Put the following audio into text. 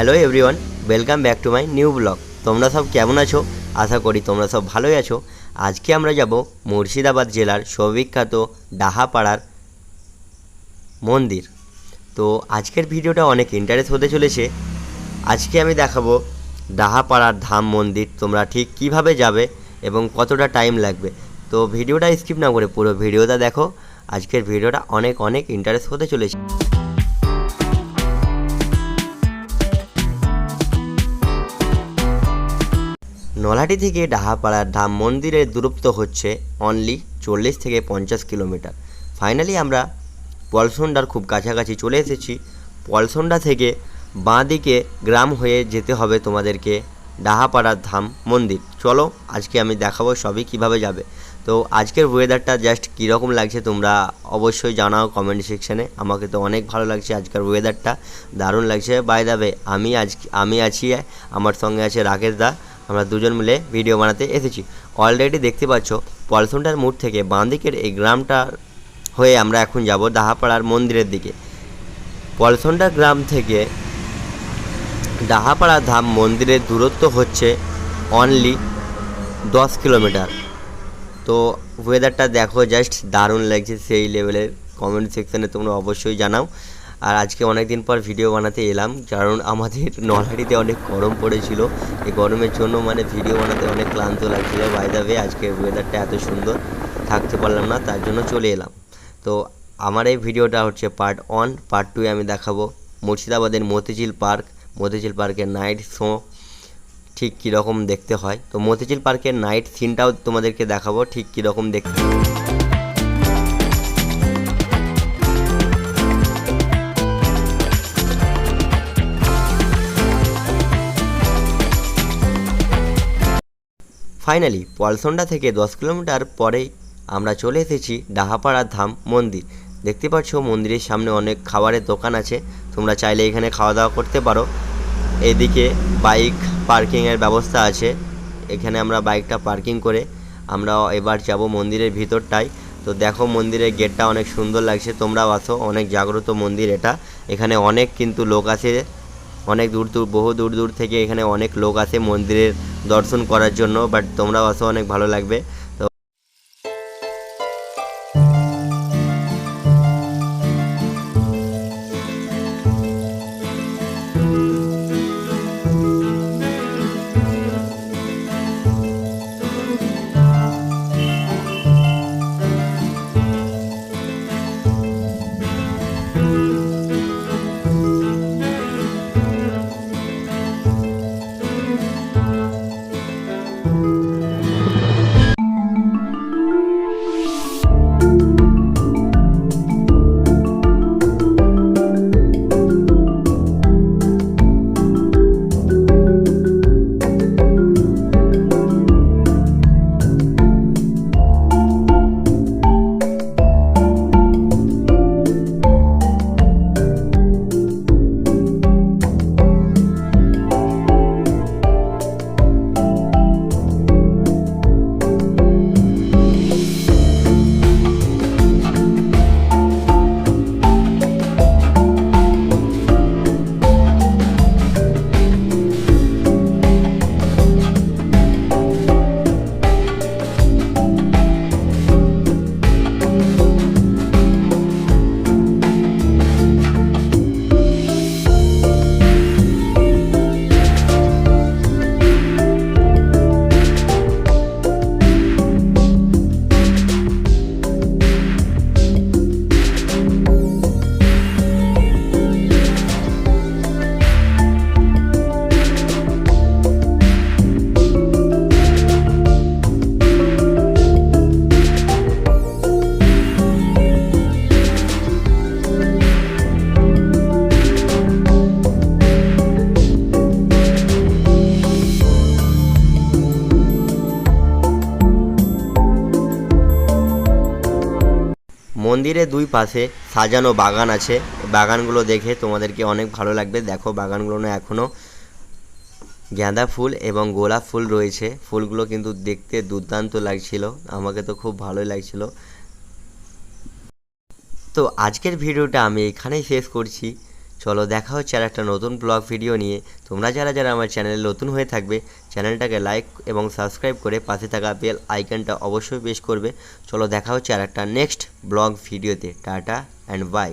Hello everyone, welcome back to my new blog. তোমরা সব কেমন আছো? আশা করি তোমরা সব ভালোই আছো। আজকে আমরা যাব মুর্শিদাবাদ জেলার সবিখ্যাত ডাহাপাড়ার মন্দির। তো আজকের ভিডিওটা অনেক ইন্টারেস্ট হতে চলেছে। আজকে আমি দেখাবো ডাহাপাড়ার ধাম মন্দির, তোমরা ঠিক কীভাবে যাবে এবং কতটা টাইম লাগবে। তো ভিডিওটা স্কিপ না করে পুরো ভিডিওটা দেখো। আজকের ভিডিওটা অনেক অনেক ইন্টারেস্ট হতে চলেছে। নলহাটি থেকে ডাহাপাড়ার ধাম মন্দিরের দূরত্ব হচ্ছে অনলি চল্লিশ থেকে পঞ্চাশ কিলোমিটার। ফাইনালি আমরা পলসন্ডার খুব কাছাকাছি চলে এসেছি। পলসন্ডা থেকে বাঁ দিকে গ্রাম হয়ে যেতে হবে তোমাদেরকে ডাহাপাড়ার ধাম মন্দির। চলো আজকে আমি দেখাবো সবই কীভাবে যাবে। তো আজকের ওয়েদারটা জাস্ট কীরকম লাগছে তোমরা অবশ্যই জানাও কমেন্ট সেকশানে আমাকে তো অনেক ভালো লাগছে আজকের ওয়েদারটা দারুণ লাগছে। বাই দাবে আমি আজ আমি আছি, আমার সঙ্গে আছে রাকেশ দা। আমরা দুজন মিলে ভিডিও বানাতে এসেছি। অলরেডি দেখতে পাচ্ছ, পলসনটার মোড় থেকে বাঁ দিকের এই গ্রামটা হয়ে আমরা এখন যাব দাহাপাড়ার মন্দিরের দিকে। পলসনটা গ্রাম থেকে ডাহাপাড়া ধাম মন্দিরের দূরত্ব হচ্ছে অনলি দশ কিলোমিটার। তো ওয়েদারটা দেখো জাস্ট দারুণ লাগছে, সেই লেভেলের কমেন্ট সেকশানে তোমরা অবশ্যই জানাও। আর আজকে অনেক দিন পর ভিডিও বানাতে এলাম। কারণ আমাদের নলহাটিতে অনেক গরম পড়েছিল। এই গরমের জন্য মানে ভিডিও বানাতে অনেক ক্লান্ত লাগছিল। বাইদাবে আজকে ওয়েদারটা এত সুন্দর, থাকতে পারলাম না, তার জন্য চলে এলাম। তো আমার এই ভিডিওটা হচ্ছে পার্ট ওয়ান পার্ট টুয়ে আমি দেখাবো। মুর্শিদাবাদের মতিঝিল পার্ক, মতিঝিল পার্কের নাইট শো ঠিক কীরকম দেখতে হয়। তো মতিঝিল পার্কের নাইট সিনটাও তোমাদেরকে দেখাবো, ঠিক কীরকম দেখতে ফাইনালি পলসন্ডা থেকে দশ কিলোমিটার পরেই আমরা চলে এসেছি ডাহাপাড়া ধাম মন্দির। দেখতে পাচ্ছ, মন্দিরের সামনে অনেক খাবারের দোকান আছে। তোমরা চাইলে এখানে খাওয়া দাওয়া করতে পারো। এদিকে বাইক পার্কিংয়ের ব্যবস্থা আছে। এখানে আমরা বাইকটা পার্কিং করে আমরা এবার যাব মন্দিরের ভিতরটায়। তো দেখো, মন্দিরের গেটটা অনেক সুন্দর লাগছে। তোমরাও আসো, অনেক জাগ্রত মন্দির এটা। এখানে অনেক কিন্তু লোক আছে। অনেক দূর দূর, বহু দূর দূর থেকে এখানে অনেক লোক আসে মন্দিরের দর্শন করার জন্য বাট তোমরাও আসো অনেক ভালো লাগবে। মন্দিরের দুই পাশে সাজানো বাগান আছে। বাগানগুলো দেখে তোমাদেরকে অনেক ভালো লাগবে। দেখো, বাগানগুলো না এখনও গাঁদা ফুল এবং গোলাপ ফুল রয়েছে। ফুলগুলো কিন্তু দেখতে দুর্দান্ত লাগছিল। আমাকে তো খুব ভালোই লাগছিল। তো আজকের ভিডিওটা আমি এখানেই শেষ করছি। চলো দেখা হচ্ছে আর একটা নতুন ব্লগ ভিডিও নিয়ে। তোমরা যারা যারা আমার চ্যানেলে নতুন হয়ে থাকবে চ্যানেলটাকে লাইক এবং সাবস্ক্রাইব করে পাশে থাকা বেল আইকনটা অবশ্যই প্রেস করবে। চলো দেখা হচ্ছে আর একটা নেক্সট ব্লগ ভিডিওতে টাটা অ্যান্ড বাই